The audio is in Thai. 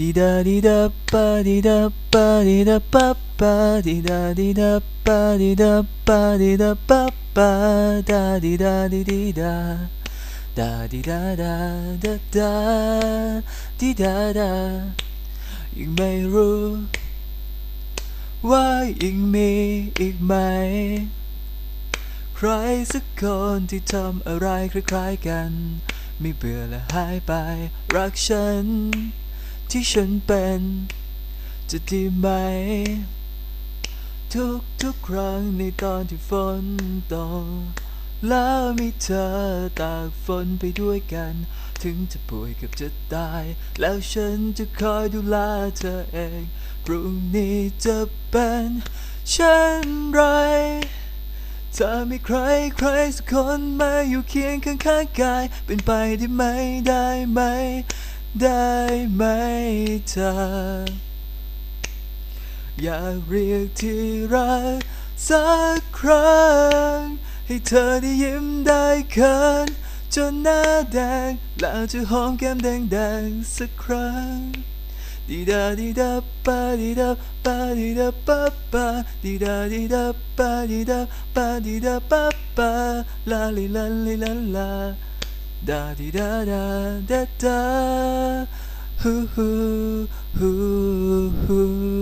ดีดาดีดาปาดีดาปาดีดาปาปาดีดาดีดาปาดีดาปาดีดาปาปาดาดีาดีดีดาาดีดาดาดาาดีดาดายังไม่รู้ว่ายังมีอีกไหม ใครสักคนที่ทำอะไรคล้ายๆกัน ไม่เบื่อและหายไปรักฉัน ที่ฉันเป็น จะดีไหม ทุกทุกครั้งในตอนที่ฝนตกแล้วมีเธอตากฝนไปด้วยกัน ถึงจะป่วยกับจะตาย แล้วฉันจะคอยดูแลเธอเอง พรุ่งนี้จะเป็นเช่นไรถ้ามีใครใครสักคนมาอยู่เคียงข้างข้างกาย เป็นไปได้ไหมได้ไหม ได้ไหมเธอ อยากเรียกที่รักสักครั้ง ให้เธอได้ยิ้มได้เขินจนหน้าแดงแล้วจะหอมแก้มแดงๆสักครั้งดีดาดีดาปาดีดาปาดีดาปาปาดีดาดีดาปาดีดาปาดีดาปาปาลาลิลาลิลาลา ดาดีดาดาดาดาฮูฮูฮูฮู